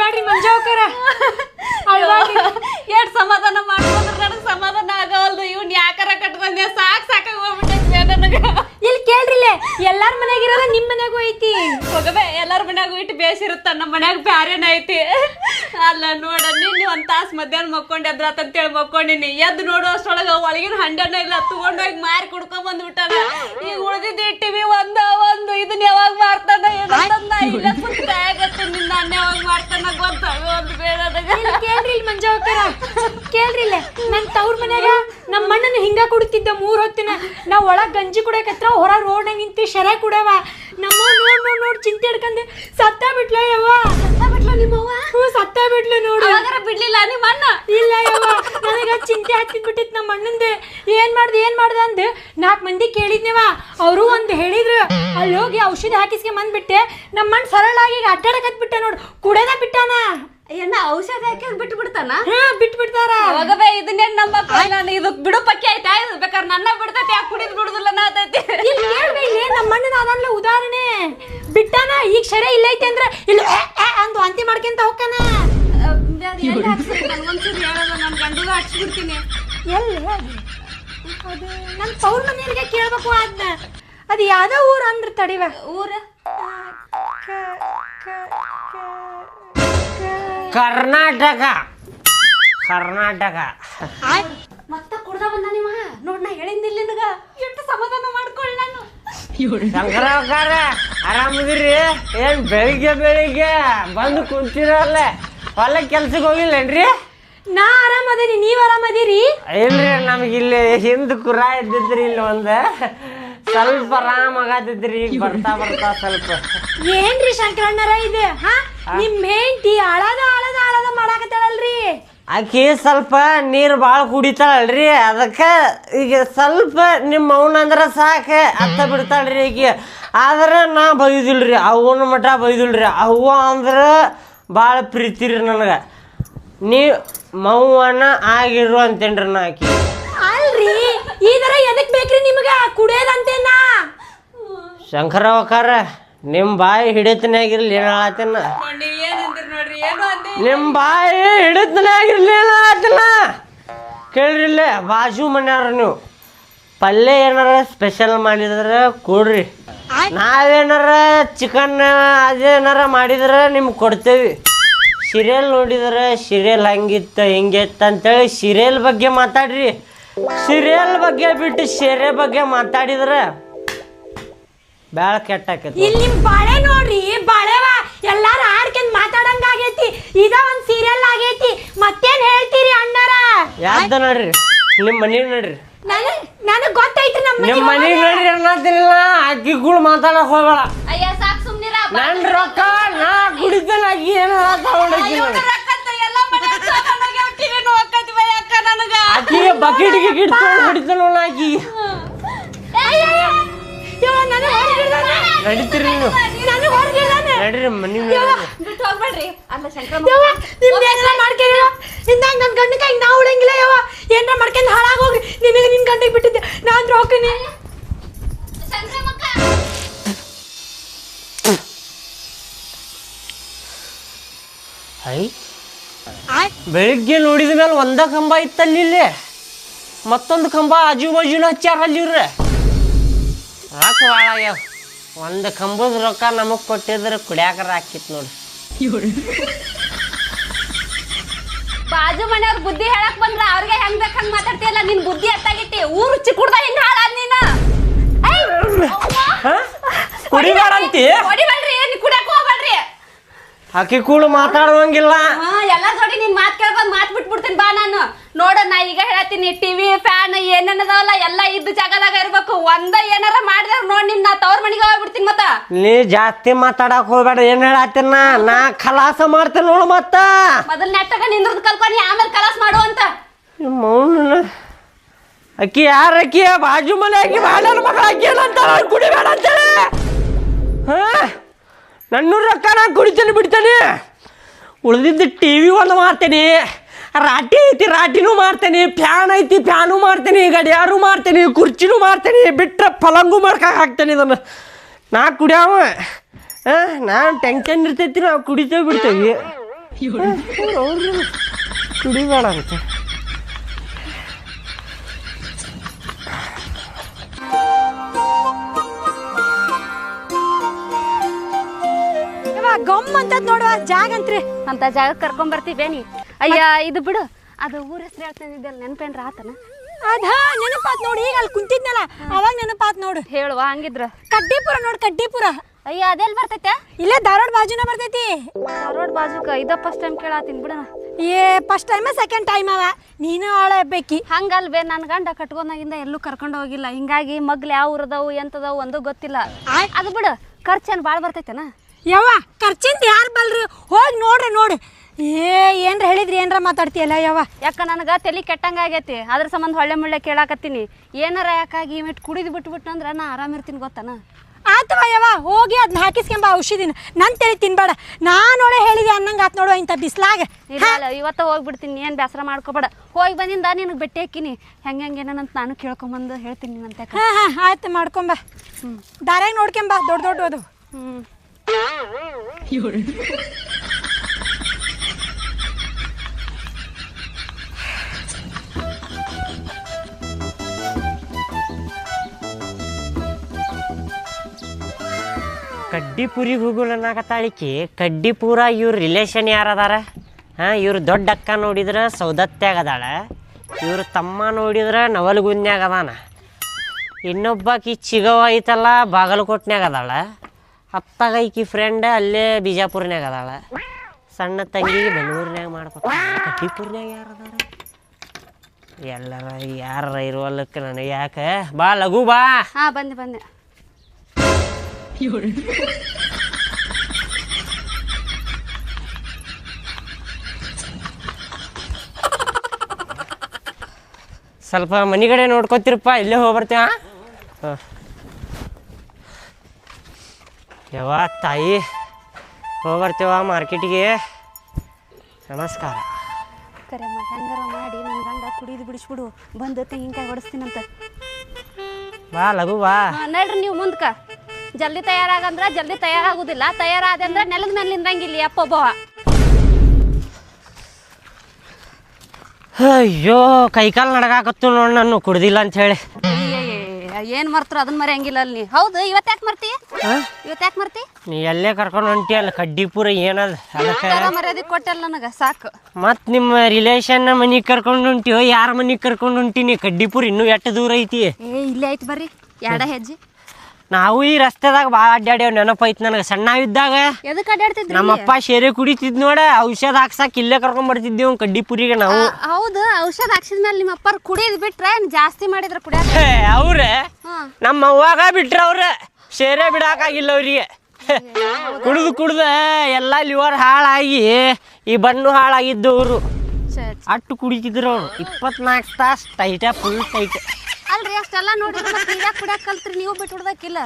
ಅಳ್ಬ್ಯಾಡ್ರಿ ಮಂಜಾವಕರ. ಅಳ್ಬ್ಯಾಡ್ರಿ ಎಷ್ಟ್ ಸಮಾಧಾನ ಮಾಡ್ಕೊಂಡ್ರೆ ನನಗೆ ಸಮಾಧಾನ ಆಗವಲ್ದು. ಇವ್ನ ಯಾಕಾರ ಕಟ್ಕೊಂಡೆ ಸಾಕ್ ಸಾಕಾಗಿ ಹೋಗ್ಬಿಟ್ಟೈತಿ ನನಗೆ. ಇಲ್ಲಿ ಕೇಳ್ರಿಲೆ ಎಲ್ಲಾರ ಮನ್ಯಾಗಿರೋದ ನಿಮ್ ಮನೆಗೂ ಐತಿ. ಹೋಗಬೇ ಎಲ್ಲಾರ ಮನೆಗೂ ಇಟ್ಟು ಬೇಸಿರುತ್ತ ನಮ್ಮ ಮನ್ಯಾಗ ಬ್ಯಾರೇನ ಐತಿ. ಅಲ್ಲ ನೋಡ ನಿನ್ನೆ ಒಂದ್ ತಾಸ್ ಮಧ್ಯಾಹ್ನ ಮಕ್ಕೊಂಡ್ ಎದ್ರಾತಂತೇಳಿ ಮಕ್ಕೊಂಡಿನಿ. ಎದ್ದು ನೋಡು ಒಳಗಿನ ಹಂಡನ ಇಲ್ಲ ತಗೊಂಡೋಗಿ ಮಾರಿ ಕುಡ್ಕೊಂಡ್ ಬಂದ್ಬಿಟ್ಟಾನ ಈಗ ಉಳಿದಿದ್ದು ಇಟ್ಟಿವಿ ಒಂದ ಒಂದು ಇದನ್ನ ಯಾವಾಗ ಮಾಡ್ತಾನ ಏನಂತಂದ ಇಲ್ಲ ಕುಂತ ಆಗತ್ತೆ ನಿನ್ನ ಅನ್ನ ಯಾವಾಗ ಮಾಡ್ತಾನ ಗೊತ್ತಾಗ ಒಂದು ಬೇಡ ನನಗ ಇಲ್ಲಿ ಕೇಳ್ರಿ ಇಲ್ಲಿ ಮಂಜಾವ್ಕರ ಕೇಳ್ರಿ ಇಲ್ಲ. ನನ್ ತವ್ರ ಮನ್ಯಾಗ ನಮ್ಮ ಅಣ್ಣನ ಹಿಂಗ ಕುಡಿತಿದ್ದ ಮೂರ್ ಹೊತ್ತಿನ. ನಾ ಒಳಗ್ ಗಂಜಿ ಕುಡಿಯಕತ್ರ ಹೊರ ರೋಡ್ನಾಗ ನಿಂತಿ ಶರ ಕುಡವ ನಮ್ಮ ನೋಡ್ ನೋಡ್ ನೋಡ್ ಚಿಂತೆ ಹಿಡ್ಕಂದೆ ಸತ್ತ ಬಿಟ್ಲ ಯವ್ವ. ಸತ್ತ ಬಿಟ್ಲ ನಿಮ್ಮವ್ವ ಹ್ಞೂ ಸತ್ತ ಬಿಟ್ಲು ನೋಡು. ಅವಾಗಾರ ಬಿಡ್ಲಿಲ್ಲ ನಿಮ್ಮ ಅಣ್ಣ? ಇಲ್ಲ ಯವ್ವ ನನಗ ಚಿಂತೆ ಹತ್ತಿದ್ ಬಿಟ್ಟಿತ್ತು ನಮ್ಮ ಅಣ್ಣಂದೆ. ಏನ್ ಮಾಡ್ದೆ ಏನ್ ಮಾಡ್ದೆ ಅಂದ್ ನಾಲ್ಕು ಮಂದಿ ಕೇಳಿದ್ನೇವ. ಅವರು ಒಂದ್ ಹೇಳಿದ್ರು ಅಲ್ಲಿ ಹೋಗಿ ಔಷಧಿ ಹಾಕಿಸ್ಕೆ ಬಂದ್ಬಿಟ್ಟೆ ನಮ್ಮ ಅಣ್ಣ ಸರಳಾಗಿ ಈಗ ಅಡ್ಡಾಡಕತ್ ಬಿಟ್ಟ ನೋಡು. ಕುಡೇದ ಬಿಟ್ಟಾನ? ಏನ ಔಷಧ ಹಾಕಿ ಬಿಟ್ಟು ಬಿಡ್ತಾನ ಹಾ ಬಿಟ್ ಬಿಡ್ತಾರ ಹೋಗಬೇ ಇದನ್ನೇನ್ ನಂಬಕ್ ನಾನು ಇದು ಬಿಡು ಪಕ್ಕಿ ಆಯ್ತಾ ಇದು ಬೇಕಾದ್ರೆ ನನ್ನ ಬಿಡ್ತೈತಿ ಯಾಕೆ ಕುಡಿದ್ ಬಿಡುದಿಲ್ಲ ನಾತೈತಿ ಇಲ್ಲಿ ಕೇಳ್ಬೇ ಇಲ್ಲಿ ನಮ್ಮ ಅಣ್ಣನ ಅದಲ್ಲ ಉದಾಹರಣೆ. ಬಿಟ್ಟಾನ ಈಗ ಇಲ್ಲ ಐತೆ ಅಂದ್ರೆ ಇಲ್ಲಿ ಅಂದು ವಾಂತಿ ಮಾಡ್ಕೊಂತ ಹೋಗ್ತಾನ. ಹೇಳೋದು ನನ್ನ ಗಂಡಗೂ ಹಾಕ್ಸ್ಬಿಡ್ತೀನಿ. ಎಲ್ಲಿ ಅದು ನನ್ನ ತವ್ರ ಮನೆಯವ್ರಿಗೆ ಕೇಳ್ಬೇಕು ಅದನ್ನ ಅದು ಯಾವ್ದೋ ಊರು ಅಂದ್ರೆ ತಡಿವ. ಊರ? ಕರ್ನಾಟಕ. ಕರ್ನಾಟಕ. ಮತ್ತ ಕುಡ್ದ ಬಂದ ನಿಮ್ಮ ನೋಡ್ ನಾ ಹೇಳಿಂದಿಲ್ಲ ನಿನಗ. ಎಷ್ಟು ಸಮಾಧಾನ ಮಾಡ್ಕೊಳ್ಳಿ ನಾನು. ಶಂಕರವ್ಕಾರ ಆರಾಮದಿರಿ ಏನ್ ಬೆಳಿಗ್ಗೆ ಬೆಳಿಗ್ಗೆ ಬಂದು ಕುಂತಿರಲ್ಲ ಹೊಲ ಕೆಲ್ಸಕ್ಕೆ ಹೋಗಿಲ್ಲೇನ್ರಿ? ನಾ ಆರಾಮದೇನಿ ನೀವ್ ಆರಾಮದಿರಿ ಇಲ್ರಿ ನಮ್ಗೆ ಇಲ್ಲಿ ಹಿಂದ್ ಕುರ ಇದ್ದಿದ್ರಿ ಇಲ್ಲಿ ಒಂದ. ಸ್ವಲ್ಪ ಆರಾಮ ಆಗತ್ತಿದ್ರಿ ಬರ್ತಾ ಬರ್ತಾ ಸ್ವಲ್ಪ. ಏನ್ರಿ ಶಂಕರಣ್ಣರ ಇದು? ಹಾ? ನಿಮ್ ಹೆಂಡತಿ ಅಳದ ಅಳದ ಮಾಡಾಕತ್ತಾಳಲ್ರಿ? ಆಕಿ ಸ್ವಲ್ಪ ನೀರು ಭಾಳ ಕುಡಿತಾಳಲ್ರಿ ಅದಕ್ಕೆ ಈಗ ಸ್ವಲ್ಪ ನಿಮ್ಮ ಅವನ ಅಂದ್ರೆ ಸಾಕು ಅತ್ತ ಬಿಡ್ತಾಳ್ರಿ ಈಗ ಆದ್ರೆ ನಾ ಬೈದಿಲ್ರಿ ಅವನ ಮಠ ಬೈದಿಲ್ರಿ ಅವ್ವ ಅಂದ್ರೆ ಭಾಳ ಪ್ರೀತಿ ರೀ ನನಗೆ. ನೀ ಮೌವನ ಆಗಿರು ಅಂತೇನ್ರಿ ನಾ ಆಕಿ. ಅಲ್ರಿ ಈ ತರ ಎದಕ್ ಬೇಕ್ರಿ ನಿಮ್ಗ? ಶಂಕರ ಅವಕಾರ ನಿಮ್ಮ ಬಾಯಿ ಹಿಡಿತನಾಗಿರ್ಲಿ ಏನು ಹೇಳತ್ತೇನ ನೀವ್ ಏನಂದಿರ್ ನೋಡ್ರಿ ಏನು ಅಂದಿ ನಿಮ್ಮ ಬಾಯಿ ಹಿಡಿದ್ನಾಗಿರ್ಲಿಲ್ಲ ಅದನ್ನ. ಕೇಳ್ರಿಲ್ಲ ಬಾಜು ಮನ್ಯಾರ ನೀವು. ಪಲ್ಯ ಏನಾರ ಸ್ಪೆಷಲ್ ಮಾಡಿದ್ರೆ ಕೊಡ್ರಿ. ನಾವೇನಾರ ಚಿಕನ್ ಅದೇನಾರ ಮಾಡಿದ್ರೆ ನಿಮ್ಗೆ ಕೊಡ್ತೇವಿ. ಸೀರಿಯಲ್ ನೋಡಿದ್ರೆ ಸೀರಿಯಲ್ ಹಂಗಿತ್ತು ಹಿಂಗಿತ್ತು ಅಂತೇಳಿ ಸೀರಿಯಲ್ ಬಗ್ಗೆ ಮಾತಾಡ್ರಿ. ಸೀರಿಯಲ್ ಬಗ್ಗೆ ಬಿಟ್ಟು ಸೀರೆ ಬಗ್ಗೆ ಮಾತಾಡಿದ್ರೆ ಭಾಳ ಕೆಟ್ಟಾಕೈತಿ ಇಲ್ಲಿ ಬಾಳೆ ನೋಡ್ರಿ ಬಾಳೆವ ಎಲ್ಲಾರು ಆಡ್ಕೊಂಡ್ ಮಾತಾಡಂಗ ಆಗೈತಿ ಇದ ಒಂದ್ ಸೀರಿಯಲ್ ಆಗೈತಿ ಮತ್ತೇನ್ ಹೇಳ್ತೀರಿ ಅಣ್ಣಾರ ಯಾವ್ದ ನೋಡ್ರಿ. ನಿಮ್ಮ ಮನೆಗೆ ನೋಡ್ರಿ. ನಿಮ್ ಮನಿ ಗೊತ್ತೈತ್ರಿ ನಮ್ಮ ನಿಮ್ಮ ಮನೆಗೆ ನೋಡ್ರಿ ಅನ್ನೋದಿಲ್ಲ. ಅಕ್ಕಿಗಳು ಮಾತಾಡಕ್ ಹೋಗಲ್ಲ ಅಯ್ಯ ಸಾಕ್ ಸುಮ್ನಿರ ನನ್ ರೊಕ್ಕ ನಾ ಕುಡಿತಲ್ಲ ಅಕ್ಕಿ ಏನು ಮನೆ ನೋಡ್ಕತ್ತಿ ಅಕ್ಕ ನನಗ. ಬಕೆಟ್ ಗಿಕೆಟ್ ತಗೊಂಡು ಅಕ್ಕಿ. ನನಗ್ ನಡೀತೀರಿ ನೀವು. ನನಗ್ ನಡೀರಿ ಮನೆ ಅಲ್ಲ ಇಂದಾಗ ನನ್ನ ಗಂಡ ಕೈ ನಾವು ಉಳಂಗಿಲ್ಲ ಯಾವ ಏನಾರ ಮಾಡ್ಕೊಂಡು ಹಾಳಾಗೋಗಿ ನಿನಗೆ ನಿನ್ನ ಗಂಡಿಗೆ ಬಿಟ್ಟಿದ್ದೆ. ನಾನು ಹೋಗ್ತೀನಿ ಐ. ಬೆಳಿಗ್ಗೆ ನೋಡಿದ ಮೇಲೆ ಒಂದ ಕಂಬ ಇತ್ತಲ್ಲಿ ಇಲ್ಲಿ. ಮತ್ತೊಂದು ಕಂಬ ಆಜು ಬಾಜುನ ಹಚ್ಚಾರ ಅಲ್ಲಿ ಇವ್ರೆ ರೊಕ್ಕ ಭಾಳ ಒಂದು ಕಂಬದ ರೊಕ್ಕ ನಮಗ್ ಕೊಟ್ಟಿದ್ರೆ ಕುಡಿಯಾಕರ ಹಾಕಿತ್ತು ನೋಡಿ. ಬಾಜು ಮನೆಯವ್ರ ಬುದ್ಧಿ ಹೇಳಕ್ ಬಂದ್ರ ಅವ್ರಿಗೆ ಹೆಂಗ್ ಬೇಕ್ ಹಂಗ್ ಮಾತಾಡ್ತಿಯಲ್ಲ? ನಿನ್ ಬುದ್ಧಿ ಅತ್ತಾಗಿಟ್ಟಿ. ಊರು ಚಿಕ್ಕುಡ್ದ ಹೆಂಗ್ ಹಾಳಾದ್ ನೀನ? ಅಕ್ಕಿ ಕೂಳು ಹೊಡಿಬೇಡ್ರಿ ನೀ ಕುಡಿಯಕ್ ಹೋಗ್ಬೇಡ್ರಿ. ಆಕಿ ಕೂಡ ಮಾತಾಡುವಂಗಿಲ್ಲ ಹಾ ಎಲ್ಲ ಜೋಡಿ ನಿನ್ ಮಾತ್ ಕೇಳ್ಕೊಂಡ್ ಮಾತ್ ಬಿಟ್ಬಿಡ್ತೀನಿ ಬಾ ನಾನು. ನೋಡ ನಾ ಈಗ ಹೇಳತ್ತೀನಿ ಟಿವಿ ಫ್ಯಾನ್ ಏನೇನದಾವಲ್ಲ ಎಲ್ಲ ಇದ್ದ ಜಾಗದಾಗ ಇರ್ಬೇಕು. ಒಂದ ಏನಾರ ಮಾಡಿದ್ರ ನೋಡ್ ನಿನ್ ನಾ ತವ್ರ ಮನೆಗೆ ಹೋಗ್ಬಿಡ್ತೀನಿ ಮತ್ತ. ನೀ ಜಾಸ್ತಿ ಮಾತಾಡಕ್ ಹೋಗ್ಬೇಡ ಏನ್ ಹೇಳತ್ತೀನ ನಾ? ಖಲಾಸ ಮಾಡ್ತೀನಿ ನೋಡು ಮತ್ತ. ಮೊದಲ್ ನೆಟ್ಟಗ ನಿಂದ್ರದ್ ಕಲ್ಕೊನಿ ಆಮೇಲೆ ಕಲಾಸ್ ಮಾಡು ಅಂತ ಮೌನ ಅಕ್ಕಿ ಯಾರ ಅಕ್ಕಿ? ಬಾಜು ಮನೆ ಅಕ್ಕಿ ಬಾಳ ಮಗಳ ಅಕ್ಕಿ ಕುಡಿಬೇಡ ಅಂತೇಳಿ. ಹಾ? ನನ್ನ ರೊಕ್ಕ ನಾ ಕುಡಿತೇನೆ, ಬಿಡ್ತೇನೆ. ಉಳಿದಿದ್ದು ಟಿ ವಿ ಒಂದು ಮಾಡ್ತೇನೆ. ರಾಟಿ ಐತಿ, ರಾಟಿನೂ ಮಾಡ್ತೇನೆ. ಫ್ಯಾನ್ ಐತಿ, ಫ್ಯಾನು ಮಾಡ್ತೇನೆ. ಗಡಿಯಾರು ಮಾಡ್ತೇನೆ, ಕುರ್ಚಿನೂ ಮಾಡ್ತೇನೆ. ಬಿಟ್ಟರೆ ಪಲಂಗು ಮಾಡ್ಕೊ ಹಾಕ್ತೇನೆ ಇದನ್ನು. ನಾ ಕುಡಿಯಾವ. ಹಾಂ? ನಾನು ಟೆನ್ಷನ್ ಇರ್ತೈತಿ, ನಾವು ಕುಡಿತೇವೆ, ಬಿಡ್ತೇವೆ. ಕುಡಿಬೇಡ ಅಂತ ಅಂತದ್ ನೋಡುವ ಜಾಗ ಅಂತ್ರಿ. ಅಂತ ಜಾಗ ಕರ್ಕೊಂಡ್ ನೀ? ಅಯ್ಯ ಇದು ಬಿಡು. ಅದು ಊರ ಹೆಸರು ಹೇಳ್ತಿದ್ದಲ್ಲ ನೆನ್ಪೇನ್ರ ಆತನ? ಅದ ನೆನಪಾತ್ ನೋಡಿ ಈಗ ಅಲ್ಲಿ ಕುಂತಿದ್ನಲ್ಲ ಅವಾಗ ನೆನಪಾತ್ ನೋಡು. ಹೇಳುವ ಹಂಗಿದ್ರ? ಕಡ್ಡಿಪುರ ನೋಡು ಕಡ್ಡಿಪುರ. ಅಯ್ಯ ಅದೆಲ್ ಬರ್ತೈತೆ? ಇಲ್ಲೇ ಧಾರವಾಡ ಬಾಜುನ ಬರ್ತೈತಿ. ಧಾರವಾಡ ಬಾಜುಕ ಇದ ಫಸ್ಟ್ ಟೈಮ್ ಕೇಳಾತೀನಿ ಬಿಡಣ. ಏ ಫಸ್ಟ್ ಟೈಮ್ ಸೆಕೆಂಡ್ ಟೈಮ್ ಅವ. ನೀನು ಆಳ ಬೇಕಿ ಹಂಗಲ್ವೇ ನನ್ನ ಗಂಡ ಕಟ್ಕೊಂಡಾಗಿಂದ ಎಲ್ಲೂ ಕರ್ಕೊಂಡು ಹೋಗಿಲ್ಲ. ಹಿಂಗಾಗಿ ಮಗ್ಲು ಯಾವ ಊರದವು ಎಂತದವು ಒಂದು ಗೊತ್ತಿಲ್ಲ. ಅದು ಬಿಡು ಖರ್ಚೇನು ಭಾಳ ಬರ್ತೈತೆನ? ಯವ್ವ ಖರ್ಚಿಂದ ಯಾರು ಬಲ್ರಿ? ಹೋಗಿ ನೋಡ್ರಿ ನೋಡಿ ಏ ಏನ್ರ ಹೇಳಿದ್ರಿ ಏನ್ರ ಮಾತಾಡ್ತೀಯಲ್ಲ ಯವ್ವ? ಯಾಕ ನನಗೆ ತಲೆ ಕೆಟ್ಟಂಗಾಗೈತಿ ಅದ್ರ ಸಂಬಂಧ ಹೊಳ್ಳೆ ಮುಳ್ಳೆ ಕೇಳಾಕತ್ತೀನಿ. ಏನಾರ ಯಾಕಾಗಿ ಇಮಿಟ್ ಕುಡಿದು ಬಿಟ್ಟು ಅಂದ್ರೆ ನಾ ಆರಾಮಿರ್ತೀನಿ ಗೊತ್ತಾನ? ಆತವ ಯವ್ವ ಹೋಗಿ ಅದನ್ನ ಹಾಕಿಸ್ಕೊಂಬ ಔಷಧಿನ. ನನ್ ತಲೆ ತಿನ್ಬೇಡ. ನಾನೊಳೆ ಹೇಳಿದೆ ಅನ್ನಂಗೆ ಆತ್ ನೋಡುವ ಇಂಥ ಬಿಸ್ಲಾಗ. ಇಲ್ಲ ಇವತ್ತ ಹೋಗ್ಬಿಡ್ತೀನಿ. ಏನು ಬೇಸರ ಮಾಡ್ಕೋಬೇಡ. ಹೋಗಿ ಬಂದಿಂದ ನಿನಗೆ ಬೆಟ್ಟಿ ಹಾಕಿನಿ. ಹೆಂಗೆ ಹೆಂಗೆ ಏನಂತ ನಾನು ಕೇಳ್ಕೊಂಬಂದು ಹೇಳ್ತೀನಿ ನಿನ್ನಂತೆ ಹಾ ಹಾ ಆಯ್ತು ಮಾಡ್ಕೊಂಬ. ದಾರ್ಯಾಗ ನೋಡ್ಕೊಂಬ ದೊಡ್ಡ ದೊಡ್ಡ ಅದು ಹ್ಞೂ ಕಡ್ಡಿಪುರಿಗೆ ಹೋಗಲ್ಲ ಅನ್ನಕತ್ತಾಳಿಕಿ ಕಡ್ಡಿಪುರ ಇವ್ರ ರಿಲೇಷನ್ ಯಾರದಾರ? ಹಾಂ, ಇವ್ರ ದೊಡ್ಡ ಅಕ್ಕ ನೋಡಿದ್ರೆ ಸೌದತ್ಯಾಗ ಅದಾಳ. ಇವ್ರ ತಮ್ಮ ನೋಡಿದ್ರೆ ನವಲಗುಂದ್ನ್ಯಾಗ ಅದಾನ. ಇನ್ನೊಬ್ಬಾಕಿ ಚಿಗವ ಐತಲ್ಲ, ಬಾಗಲಕೋಟ್ನ್ಯಾಗ ಅದಾಳ. ಅತ್ತಾಗ ಈಕಿ ಫ್ರೆಂಡ್ ಅಲ್ಲೇ ಬಿಜಾಪುರ್ನಾಗ ಅದಾಳ. ಸಣ್ಣ ತಂಗಿ ಬೆಂಗಳೂರಿನ್ಯಾಗ ಮಾಡ್ಬೇಕು ಯಾರು ಅದಾರ? ಎಲ್ಲರ ಯಾರ ಇರುವಲ್ಲಕ್ಕೆ ನನಗೆ ಯಾಕೆ? ಬಾ ಲಘು ಬಾ. ಹಾ ಬಂದೆ ಬಂದೆ. ಸ್ವಲ್ಪ ಮನೆ ಕಡೆ ನೋಡ್ಕೊತಿರಪ್ಪ ಇಲ್ಲೇ ಹೋಗಿ ಬರ್ತೀವ ಹಾಂ. ಯವ್ವ ತಾಯಿ. ಹೋಗ್ಬರ್ತೇವ ಮಾರ್ಕೆಟಿಗೆ? ನಮಸ್ಕಾರ. ಕರೆಮ್ಮ ಹೆಂಗಾರ ಮಾಡಿ ನನ್ನ ಗಂಡ ಕುಡಿದು ಬಿಡಿಸ್ಬಿಡು. ಬಂದು ತೆಂಗಿನಕಾಯಿ ಹೊಡಿಸ್ತೀನಂತ ಬಾ ಲಘು ಬಾ. ನಡ್ರಿ ನೀವು ಮುಂದ್ಕ. ಜಲ್ದಿ ತಯಾರಾಗಂದ್ರ ಜಲ್ದಿ ತಯಾರಾಗುದಿಲ್ಲ. ತಯಾರಾದೆ ಅಂದ್ರೆ ನೆಲದ ಮೇಲೆ ನಿಂದ್ರಂಗಿಲ್ಲ ಅಪ್ಪ ಒಬ್ಬವ. ಅಯ್ಯೋ ಕೈಕಾಲು ನಡಗಾಕತ್ತು ನೋಡಿ ನಾನು ಕುಡ್ದಿಲ್ಲ ಅಂತ ಹೇಳಿ. ಏನು ಮರ್ತರು ಅದನ್ನ ಮರೆಯಂಗಿಲ್ಲ ಅಲ್ಲಿ ಹೌದು ಇವತ್ತು ಯಾಕೆ ಮರ್ತಿ? ಇವತ್ತು ಯಾಕೆ ಮರ್ತಿ? ನೀ ಎಲ್ಲೇ ಕರ್ಕೊಂಡು ಹೊಂಟಿ ಅಲ್ಲ? ಕಡ್ಡಿಪುರ ಏನದ? ಅದಕ್ಕೆ ಮರ್ಯಾದೆ ಕೊಟ್ಟಲ್ಲ ನನಗೆ ಸಾಕು. ಮತ್ ನಿಮ್ಮ ರಿಲೇಷನ್ ಮನಿಗೆ ಕರ್ಕೊಂಡು ಹೊಂಟಿಯೋ? ಯಾರ ಮನಿಗೆ ಕರ್ಕೊಂಡು ನೀ ಕಡ್ಡಿಪುರ ಇನ್ನೂ ಎಷ್ಟು ದೂರ ಐತಿ? ಏ ಇಲ್ಲೇ ಐತಿ ಬರ್ರಿ ಎರಡ ಹೆಜ್ಜೆ. ನಾವು ಈ ರಸ್ತೆದಾಗ ಭಾಳ ಅಡ್ಡಾಡ್ಯಾವ ನೆನಪೈತಿ ನನಗೆ. ಸಣ್ಣವಿದ್ದಾಗ ಎದಕ್ಕೆ ನಮ್ಮ ನಮ್ಮಪ್ಪ ಶೇರೆ ಕುಡಿತಿದ್ ನೋಡ ಔಷಧ ಹಾಕ್ಸಕ್ ಇಲ್ಲೇ ಕರ್ಕೊಂಡ್ ಬರ್ತಿದ್ದೀವಿ ಕಡ್ಡಿಪುರಿಗೆ ನಾವು. ಹೌದು ಔಷಧ ಹಾಕ್ಸಿದ ಮೇಲೆ ನಿಮ್ಮ ಅಪ್ಪಾರು ಕುಡಿಯೋದು ಬಿಟ್ರೆ ಏನ್ ಜಾಸ್ತಿ ಮಾಡಿದ್ರ ಕುಡಿಯ ಅವ್ರೆ ನಮ್ಮ ಅವ್ವಾಗ ಬಿಟ್ರ ಅವ್ರ ಶೇರೆ ಬಿಡಾಕಾಗಿಲ್ಲ ಅವ್ರಿಗೆ. ಕುಡ್ದು ಕುಡ್ದ ಎಲ್ಲ ಲಿವರ್ ಹಾಳಾಗಿ ಈ ಬಣ್ಣು ಹಾಳಾಗಿದ್ದು ಅವರು. ಅಟ್ಟು ಕುಡಿತಿದ್ರು ಅವ್ರು. ಇಪ್ಪತ್ನಾಲ್ಕು ತಾಸು ಟೈಟ ಫುಲ್ ಟೈಟ್ ಅಲ್ರಿ ಅಷ್ಟೆಲ್ಲ ನೋಡಿದ್ರೆ ಮತ್ತೆ ಕುಡಿಯಾಕ ಕಲ್ತ್ರಿ ನೀವು ಬಿಟ್ಟು ಬಿಡ್ದಕ್ಕಿಲ್ಲ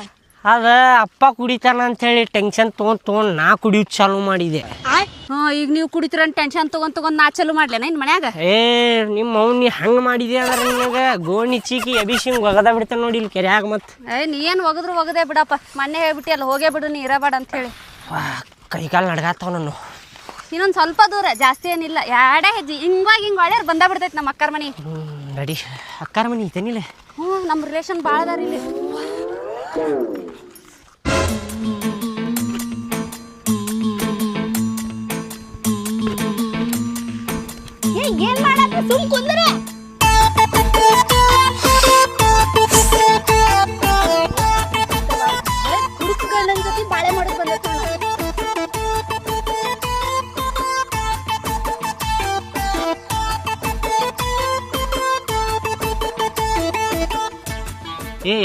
ಅದ ಅಪ್ಪ ಕುಡಿತಾನ ಅಂತೇಳಿ ಟೆನ್ಷನ್ ತೊಗೊಂಡ್ ತೊಗೊಂಡ್ ನಾ ಕುಡಿಯೋದ್ ಚಾಲು ಮಾಡಿದೆ. ಹ್ಞೂ ಈಗ ನೀವು ಕುಡಿತೀರ ಟೆನ್ಷನ್ ತಗೊಂಡ್ ತಗೊಂಡ್ ನಾ ಚಲೋ ಮಾಡ್ಲೇನ ಇನ್ ಮನ್ಯಾಗ? ಏ ನಿಮ್ಮ ಅವ್ನಿ ಹಂಗೆ ಮಾಡಿದೆ ಅಂದ್ರೆ ನಿನಗೆ ಗೋಣಿ ಚೀಕಿ ಅಭಿಷೇಕ್ ಒಗದ ಬಿಡ್ತಾನೆ ನೋಡಿ ಇಲ್ಲಿ ಕೆರ್ಯಾಗ ಮತ್ತೆ. ಏ ನೀ ಏನು ಒಗದ್ರು ಒಗದೆ ಬಿಡಪ್ಪ ಮೊನ್ನೆ ಹೇಳ್ಬಿಟ್ಟಿ ಅಲ್ಲಿ ಹೋಗೇ ಬಿಡು ನೀ ಇರಬೇಡ ಅಂತ ಹೇಳಿ. ಕೈಕಾಲು ನಡ್ಗಾತಾವ ನಾನು ಇನ್ನೊಂದು ಸ್ವಲ್ಪ ದೂರ ಜಾಸ್ತಿ ಏನಿಲ್ಲ ಎರಡೇ ಹೆಜ್ಜೆ ಹಿಂಗಾಗಿ ಹಿಂಗೆ ಒಳ್ಳೆಯವ್ರು ಬಂದ ಬಿಡ್ತೈತಿ ನಮ್ಮ ಅಕ್ಕರ ಮನಿ. ನಡಿ ಅಕ್ಕಾರ ಮನಿ ಇದೇನಿಲ್ಲ ಹ್ಞೂ ನಮ್ಮ ರಿಲೇಷನ್ ಭಾಳ ಅದಾರ ಇಲ್ಲಿ. ಏನ್ ಮಾಡತ್ತೆ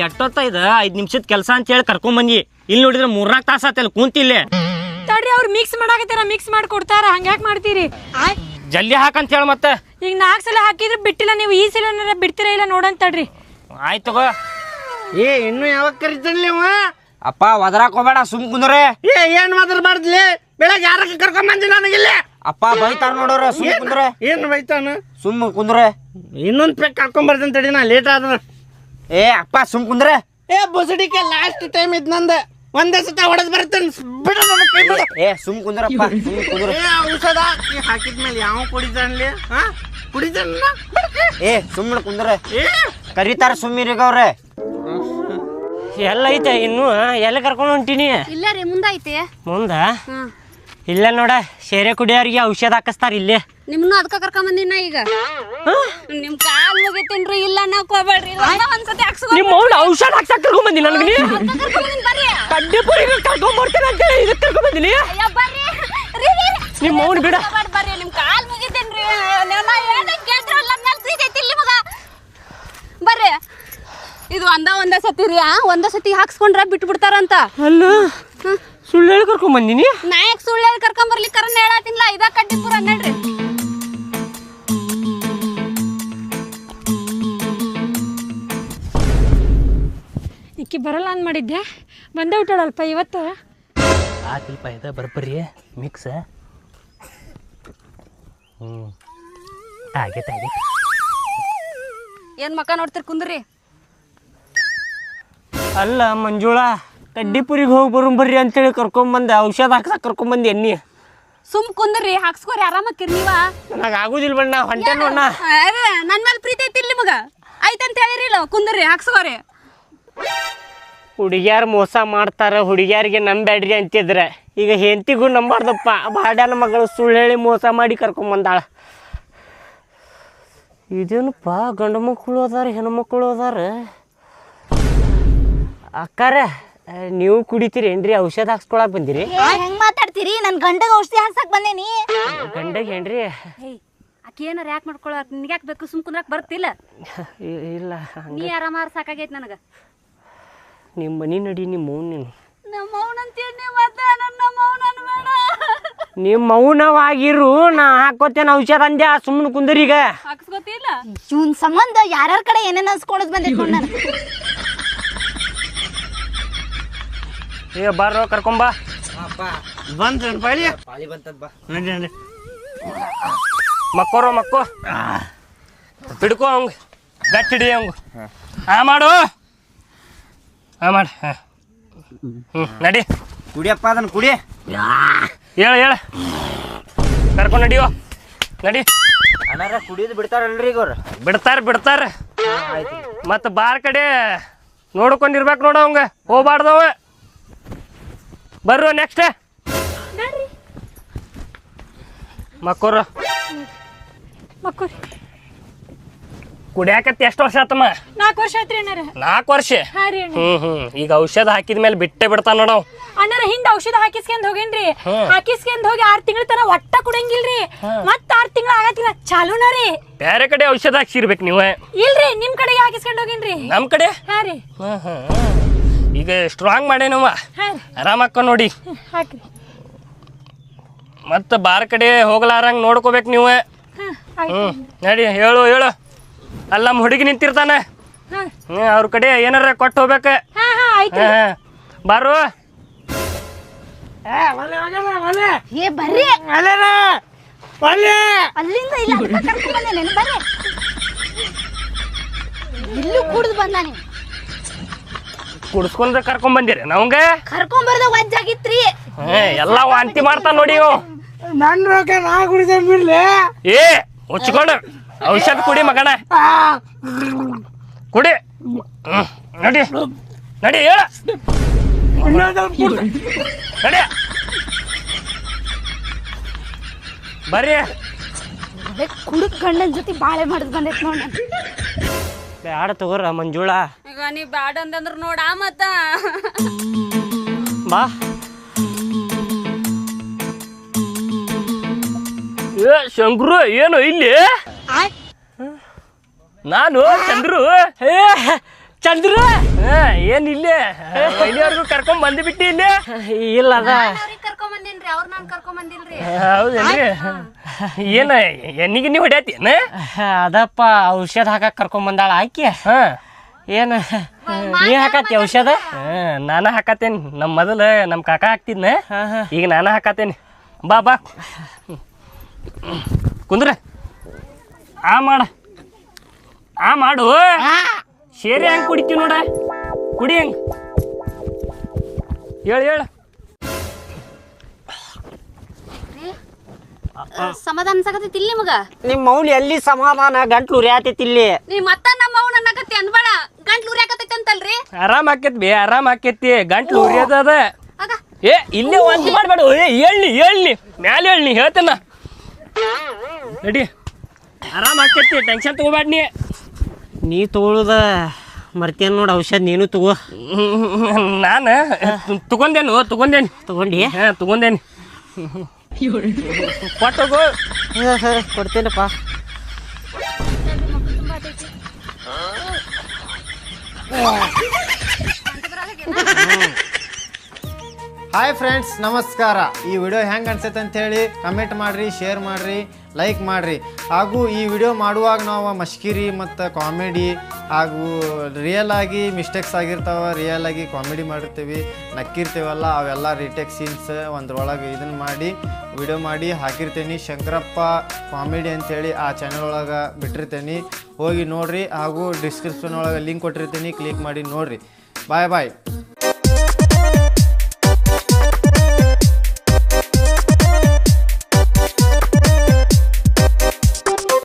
ಎಷ್ಟೊತ್ತ ಇದು ಐದು ನಿಮಿಷದ ಕೆಲಸ ಅಂತ ಹೇಳಿ ಕರ್ಕೊಂಬಂದಿ ಇಲ್ಲಿ ನೋಡಿದ್ರೆ ಮೂರ್ನಾಲ್ಕು ತಾಸ ಆತಲ್ಲ ಕುಂತಿಲ್ಲ ತಡ್ರಿ ಅವ್ರು ಮಿಕ್ಸ್ ಮಾಡಾಕತ್ತಾರ ಮಿಕ್ಸ್ ಮಾಡಿ ಕೊಡ್ತಾರ ಹಂಗ್ಯಾಕ್ ಮಾಡ್ತೀರಿ? ಆಯ್. ಜಲ್ದಿ ಹಾಕಂತ ಹೇಳಿ ಮತ್ತೆ. ಈಗ ನಾಲ್ಕು ಸಲ ಹಾಕಿದ್ರೆ ಬಿಟ್ಟಿಲ್ಲ ನೀವು ಈ ಸಲ ಬಿಡ್ತೀರಾ ಇಲ್ಲ ನೋಡಂತ ತಡ್ರಿ. ಆಯ್ತು ತಗೋ. ಏ ಇನ್ನು ಯಾವಾಗ ಕರಿತಾನೆ ಅವ ಅಪ್ಪ ಒದರಾಕ್ ಹೋಗ್ಬೇಡ ಸುಮ್ ಕುಂದ್ರೆ. ಏ ಏನ್ ಮಾಡ್ಲಿ ಬೆಳಗ್ಗೆ ಯಾರ ಕರ್ಕೊಂಡ್ ಬಂದಿ ನನಗಿಲ್ಲಿ ಅಪ್ಪ ಬೈತಾರ ನೋಡೋರ ಸುಮ್ ಕುಂದ್ರೆ. ಏನ್ ಬೈತಾನ? ಸುಮ್ ಕುಂದ್ರೆ. ಇನ್ನೊಂದ್ ಪೆಕ್ ಹಾಕೊಂಡ್ ಬರ್ತೀನಿ ತಡಿ ನಾ ಲೇಟ್ ಆದ ಏ ಅಪ್ಪ ಸುಮ್ ಕುಂದ್ರ. ಏ ಬುಸಡಿಕೆ ಲಾಸ್ಟ್ ಟೈಮ್ ಇದ್ ನಂದ. ಒಂದೇ ಸತ ಹೊಡೆದ್ ಬರ್ತೇನೆ. ಬಿಡ ನನ್ನ ಕೈ ಬಿಡು. ಏ ಸುಮ್ ಕುಂದ್ರಪ್ಪ ಸುಮ್ ಕುಂದ್ರ. ಏ ಔಷಧ ನೀ ಹಾಕಿದ್ಮೇಲೆ ಯಾವ ಕುಡಿದಾನ್ಲಿ ಹಾ? ಕುಡಿತಾನ ಏ ಸುಮ್ಮನೆ ಕುಂದ್ರ. ಕರೀತಾರ ಸುಮ್ಮಿರಿಗವ್ರೆ ಎಲ್ಲ ಐತೆ ಇನ್ನು ಎಲ್ಲಿ ಕರ್ಕೊಂಡು ಹೊಂಟಿನಿ? ಇಲ್ಲ ರೀ ಮುಂದೈತೆ ಮುಂದ? ಇಲ್ಲ ನೋಡ ಶೇರೆ ಕುಡಿಯೋರಿಗೆ ಔಷಧ ಹಾಕಿಸ್ತಾರ ಇಲ್ಲೇ. ನಿಮ್ನು ಅದಕ್ಕ ಕರ್ಕೊಂಡ್ ಬಂದಿನ ಈಗ? ನಿಮ್ ಕಾಲ್ ಮುಗಿತೀನ್ರಿ ಇಲ್ಲ ನಾ ಹೋಗ್ಬೇಡ್ರಿ ಒಂದ ಒಂದ್ಸತಿ ನಿಮ್ಮ ಅವ್ನ ಔಷಧ ಹಾಕ್ಸಕ್ ಕರ್ಕೊಂಡ್ ಬಂದಿ ನನಗೆ ನೀ ಕರ್ಕೊಂಡ್ ಬರ್ತೀನಿ ಅಂತ ಹೇಳಿ ಇದಕ್ಕೆ ಕರ್ಕೊಂಡ್ ಬಂದಿನಿ. ನಿಮ್ಮ ಅವ್ನ ಬಿಡ. ಬರ್ರಿ ನಿಮ್ ಕಾಲ್ ಮುಗಿತೀನ್ರಿ. ಬರ್ರಿ. ಇದು ಒಂದ ಒಂದ ಸತಿ ರೀ ಒಂದ ಸತಿ ಹಾಕ್ಸ್ಕೊಂಡ್ರ ಬಿಟ್ಟು ಬಿಡ್ತಾರಂತ ಅಲ್ಲ ಸುಳ್ಳು ಹೇಳಿ ಕರ್ಕೊಂಡ್ ಬಂದಿನಿ? ನಾಯಕ್ ಸುಳ್ಳು ಹೇಳಿ ಕರ್ಕೊಂಡ್ ಬರ್ಲಿ? ಕರನ್ ಹೇಳತ್ತಿನ್ಲ ಇದ ಕಡ್ಡಿಪುರ ನಡ್ರಿ. ಇಕ್ಕಿ ಬರಲ್ಲ ಅಂದ್ ಮಾಡಿದ್ದೆ ಬಂದೇ ಬಿಟ್ಟಾಳಲ್ಪ ಇವತ್ತು? ಆತಿಲ್ಪ ಇದ ಬರ್ಬರಿ ಮಿಕ್ಸ್ ಹ್ಞೂ ಆಗೈತೆ ಆಗೈತೆ. ಏನ್ ಮಕ್ಕ ನೋಡ್ತಿರ್ ಕುಂದ್ರಿ? ಅಲ್ಲ ಮಂಜುಳಾ ಕಡ್ಡಿಪುರಿಗೆ ಹೋಗಿ ಬರೋಣ ಬರ್ರಿ ಅಂತೇಳಿ ಕರ್ಕೊಂಬಂದೆ ಔಷಧ ಹಾಕ್ಸಕ್ ಕರ್ಕೊಂಬಂದೆ ಎಣ್ಣಿ. ಸುಮ್ ಕುಂದ್ರಿ ಹಾಕ್ಸ್ಕೋರಿ ಆರಾಮಕ್ಕಿರ್ ನೀವ. ನನಗೆ ಆಗುದಿಲ್ಲ ಬಣ್ಣ ಹೊಂಟೆ ನೋಡ ಅರೆ, ನನ್ ಮೇಲೆ ಪ್ರೀತಿ ಐತಿ ಇಲ್ಲಿ ಮಗ ಐತಂತ ಹೇಳಿರಿಲ್ಲ ಕುಂದ್ರಿ ಹಾಕ್ಸ್ಕೋರಿ. ಹುಡುಗಿಯಾರು ಮೋಸ ಮಾಡ್ತಾರ ಹುಡುಗಿಯಾರಿಗೆ ನಂಬ್ಯಾಡ್ರಿ ಅಂತಿದ್ರೆ. ಈಗ ಹೆಂಡತಿಗೂ ನಂಬಾರ್ದಪ್ಪ. ಬಾಡ್ಯಾನ ಮಗಳು ಸುಳ್ಳು ಹೇಳಿ ಮೋಸ ಮಾಡಿ ಕರ್ಕೊಂಬಂದಾಳ ಇದೇನಪ್ಪ ಗಂಡು ಮಕ್ಕಳು ಅದಾರ ಹೆಣ್ಮಕ್ಳು ಅದಾರ? ಅಕ್ಕಾರ ನೀವು ಕುಡಿತೀರೇನ್ರಿ ಔಷಧ ಹಾಕ್ಸ್ಕೊಳಕ್ ಬಂದಿರಿ? ಹೆಂಗ್ ಮಾತಾಡ್ತೀರಿ? ನನ್ ಗಂಡಗ ಔಷಧಿ ಹಾಕ್ಸಕ್ ಬಂದೇನಿ. ಗಂಡಗೆ ಏನ್ರಿ? ಆಕಿ ಏನಾರ ಯಾಕೆ ಮಾಡ್ಕೊಳಕ್? ನಿನ್ಗೆ ಯಾಕೆ ಬೇಕು? ಸುಮ್ ಕುಂದ್ರಕ್ ಬರ್ತಿಲ್ಲ. ಇ- ಇಲ್ಲ ನೀ ಆರಾಮಾರ ಸಾಕಾಗೈತ್ ನನಗ. ನಿಮ್ಮ ಮನಿ ನಡಿ ನಿಮ್ಮ ಮೌನ್ ನೀನು. ನಮ್ಮ ನನ್ನ ನಿಮ್ಮ ಮೌನವಾಗಿರು ನಾ ಹಾಕೋತೇನೆ ಔಷಧ ಅಂದ್ಯ? ಸುಮ್ಮನೆ ಈಗ. ಹಾಕ್ಸ್ಕೊತಿಲ್ಲ. ಇವನ್ ಸಂಬಂಧ ಯಾರ್ಯಾರ ಕಡೆ ಏನೇನ್ ಅನ್ಸ್ಕೊಳದ್ ಬಂದೈತ್ ನೋಡ್ ನಾನು ಈಗ ಬಾರೋ ಕರ್ಕೊಂಬ ಬಂದ್ ಪಾಳಿ ನಡಿ ನಡಿ. ಮಕ್ಕೋರೋ ಮಕ್ಕೋ. ಹಿಡ್ಕೋ ಅವಂಗ. ಬೆಟ್ಟ ಹಿಡಿ ಅವಂಗ. ಹಾ. ಮಾಡು. ಆ ಮಾಡಿ. ಹಾಂ. ಹ್ಞೂ ನಡಿ. ಕುಡಿಯಪ್ಪ ಅದನ್ನ ಕುಡಿ. ಹೇಳ ಹೇಳ. ಕರ್ಕೊಂಡು ನಡಿಯೋ. ನಡಿ. ಅಣ್ಣ ಕುಡಿಯೋದು ಬಿಡ್ತಾರಲ್ರಿ ಈಗ ಅವ್ರು ಬಿಡ್ತಾರ. ಬಿಡ್ತಾರ ಮತ್ತು ಬಾರ್ ಕಡೆ ನೋಡ್ಕೊಂಡಿರ್ಬೇಕು ನೋಡ ಅವಂಗ. ಹೋಗ್ಬಾರ್ದವ ಬರ್ರು ನೆಕ್ಸ್ಟ್ ಮಕ್ಕೋರು. ಕುಡಿಯಾಕತ್ತಿ ಎಷ್ಟು ವರ್ಷ ಆತಮ್ಮ? ನಾಲ್ಕು ವರ್ಷ ಆಯ್ತ್ರಿ ಅಣ್ಣಾರ. ನಾಲ್ಕು ವರ್ಷ? ಹಾ ರೀ ಅಣ್ಣ. ಹ್ಮ್ ಹ್ಮ್. ಈಗ ಔಷಧ ಹಾಕಿದ ಮೇಲೆ ಬಿಟ್ಟೆ ಬಿಡ್ತಾನ ನೋಡವ್ ಅಣ್ಣ ಅಣ್ಣಾರ ಹಿಂದ ಔಷಧ ಹಾಕಿಸ್ಕೊಂಡ್ ಹೋಗೇನ್ರಿ. ಹಾಕಿಸ್ಕೊಂಡ್ ಹೋಗಿ ಆರ್ ತಿಂಗಳ ತನ ಒಟ್ಟ ಕುಡಂಗಿಲ್ರಿ ಮತ್ತ ಆರ್ ತಿಂಗಳ ಆಗತ್ತಿಲ್ಲ. ಚಾಲೂನ ರೀ. ಬೇರೆ ಕಡೆ ಔಷಧ ಹಾಕ್ಸಿರ್ಬೇಕು ನೀವು. ಇಲ್ರಿ ನಿಮ್ ಕಡೆಗೆ ಹಾಕಿಸ್ಕೊಂಡ್ ಹೋಗೇನ್ರಿ. ನಮ್ಮ ಕಡೆ? ಹಾ ರೀ. ಹ್ಮ್ ಹ್ಮ್. ಈಗ ಸ್ಟ್ರಾಂಗ್ ಮಾಡೇನವ ಆರಾಮಕ್ಕ ನೋಡಿ. ಹಾಕ್ರಿ. ಮತ್ತೆ ಬಾರ್ ಕಡೆ ಹೋಗ್ಲಾರಂಗ್ ನೋಡ್ಕೋಬೇಕು ನೀವು. ಹ್ಞೂ ನಡಿ ಹೇಳು ಹೇಳು. ಅಲ್ಲ ನಮ್ಮ ಹುಡುಗಿ ನಿಂತಿರ್ತಾನೆ. ಅವ್ರ ಕಡೆ ಏನಾರ ಕೊಟ್ಟು ಹೋಗ್ಬೇಕು. ಹಾ. ಬಾರು ಏ ಬರ್ರಿ. ಒಳ್ಳೆ ಅಲ್ಲಿಂದ ಇಲ್ಲ ಅದಕ್ಕ ಕರ್ಕೊಂಡ್ ಬಂದೇನೇನು ಬರ್ರಿ. ಇಲ್ಲೂ ಕುಡ್ದು ಬಂದ ನೀವು ಕುಡ್ಸ್ಕೊಂಡ್ ಕರ್ಕೊಂಡ್ ಬಂದಿರಿ. ನಮ್ಗೆ? ಕರ್ಕೊಂಡ್ ಬರ್ದ ವಜ್ಜಾಗಿತ್ರಿ ಎಲ್ಲ ವಾಂತಿ ಮಾಡ್ತಾನ ನೋಡಿ ಇವ. ನನ್ನ ರೊಕ್ಕ ನಾ ಕುಡಿದ ಬಿಡ್ಲಿ. ಏ ಮುಚ್ಕೊಂಡು ಔಷಧ ಕುಡಿ ಮಗಣ ಕುಡಿ. ಹ್ಮ್, ನಡಿ. ನಡಿ ಹೇಳ. ನಡಿ. ಬರ್ರಿ. ಕುಡುಕ್ ಗಂಡನ ಜೊತೆ ಬಾಳೆ ಮಾಡಿದ್ ಬಂದೈತ್ ನೋಡ್ ನಾನು. ಬ್ಯಾಡ ತಗೋರ ಮಂಜುಳ. ಈಗ ನೀ ಬ್ಯಾಡ ಅಂತಂದ್ರ ನೋಡ ಮತ್ತ. ಬಾ. ಏ ಶಂಕ್ರು ಏನು ಇಲ್ಲಿ? ನಾನು ಚಂದ್ರು. ಏ ಚಂದ್ರು? ಏನ್ ಇಲ್ಲೇ? ಮೈನಿಯವ್ರಿಗೂ ಕರ್ಕೊಂಡ್ ಬಂದ್ಬಿಟ್ಟಿ ಇಲ್ಲಿ? ಇಲ್ಲ ಅದ. ಕರ್ಕೊಂಡ್ ಬಂದಿನ್ರಿ ಅವ್ರ ನಾನ್ ಕರ್ಕೊಂಡ್ ಬಂದಿಲ್ರಿ. ಹೌದೇನ್ರಿ? ಏನ ಎಣ್ಣಿಗೆ ನೀವು ಹೊಡ್ಯಾತಿನ ಅದಪ್ಪ ಔಷಧ ಹಾಕಕ್ ಕರ್ಕೊಂಡ್ ಬಂದಾಳ ಆಕಿ. ಹಾ. ಏನ? ನೀ ಹಾಕತ್ತಿ ಔಷಧ? ನಾನ ಹಾಕತ್ತೇನಿ. ನಮ್ಮ ಮೊದಲ ನಮ್ಮ ಕಾಕ ಹಾಕ್ತಿದ್ನ. ಈಗ ನಾನ ಹಾಕತ್ತೇನಿ. ಬಾ ಬಾ. ಕುಂದ್ರ. ಆ ಮಾಡ. ಆ ಮಾಡು. ಶೇರಿ ಹೆಂಗ್ ಕುಡಿತೀವಿ ನೋಡ. ಕುಡಿ ಹೆಂಗ್. ಹೇಳು ಹೇಳು. ಸಮಾಧಾನ ಅನ್ಸಕತ್ತೈತಿ ಇಲ್ಲಿ ನಿಮಗ? ನಿಮ್ಮ ಮೌಲಿ ಎಲ್ಲಿ ಸಮಾಧಾನ? ಗಂಟ್ಲು ಉರಿಯಾತೈತಿ ಇಲ್ಲಿ. ನೀ ಮತ್ತ ನಮ್ಮ ಮೌನ ಅನ್ನಕತ್ತಿ ಅನ್ಬೇಡ ಗಂಟ್ಲು ಉರಿಯಾಕತ್ತೈತಿ ಅಂತಲ್ರಿ? ಆರಾಮ್ ಆಕೇತ್ ಬೇ ಆರಾಮ್ ಆಕೇತಿ. ಗಂಟ್ಲು ಉರಿಯೋದ ಆಗ. ಏ ಇಲ್ಲೇ ಒಂದ್ ಮಾಡ್ಬೇಡ ಏ ಹೇಳಿ ಹೇಳಿ ಮ್ಯಾಲೆ ಹೇಳಿ ಹೇಳ್ತೇನ. ನಡಿ. ಆರಾಮ್ ಆಕೇತಿ ಟೆನ್ಷನ್ ತಗೋಬೇಡ ನೀ. ನೀ ತಗೊಳುದ ಮರ್ತೇನ್ ನೋಡು ಔಷಧ ನೀನು ತಗೋ. ನಾನು? ತಗೊಂಡೇನು ತಗೊಂಡೇನಿ? ತಗೊಂಡಿ. ಹಾ ತಗೊಂಡೇನಿ. ಕೊಟ್ಟೋಗು ಕೊಡ್ತೇನಪ್ಪ. ಹಾಯ್ ಫ್ರೆಂಡ್ಸ್ ನಮಸ್ಕಾರ. ಈ ವಿಡಿಯೋ ಹೆಂಗೆ ಅನ್ಸೈತೆ ಅಂತ ಹೇಳಿ ಕಮೆಂಟ್ ಮಾಡಿರಿ ಶೇರ್ ಮಾಡಿರಿ ಲೈಕ್ ಮಾಡಿರಿ. ಹಾಗೂ ಈ ವಿಡಿಯೋ ಮಾಡುವಾಗ ನಾವು ಮಶ್ಕಿರಿ ಮತ್ತು ಕಾಮಿಡಿ ಹಾಗೂ ರಿಯಲ್ ಆಗಿ ಮಿಸ್ಟೇಕ್ಸ್ ಆಗಿರ್ತಾವೆ ರಿಯಲ್ ಆಗಿ ಕಾಮಿಡಿ ಮಾಡಿರ್ತೀವಿ. ನಕ್ಕಿರ್ತೀವಲ್ಲ, ಅವೆಲ್ಲ ರೀಟೇಕ್ ಸೀನ್ಸ್ ಒಂದ್ರೊಳಗೆ ಇದನ್ನು ಮಾಡಿ ವಿಡಿಯೋ ಮಾಡಿ ಹಾಕಿರ್ತೀನಿ. ಶಂಕರಪ್ಪ ಕಾಮಿಡಿ ಅಂತೇಳಿ ಆ ಚಾನಲ್ ಒಳಗೆ ಬಿಟ್ಟಿರ್ತೀನಿ. ಹೋಗಿ ನೋಡಿರಿ ಹಾಗೂ ಡಿಸ್ಕ್ರಿಪ್ಷನ್ ಒಳಗೆ ಲಿಂಕ್ ಕೊಟ್ಟಿರ್ತೀನಿ. ಕ್ಲಿಕ್ ಮಾಡಿ ನೋಡಿರಿ. ಬಾಯ್ ಬಾಯ್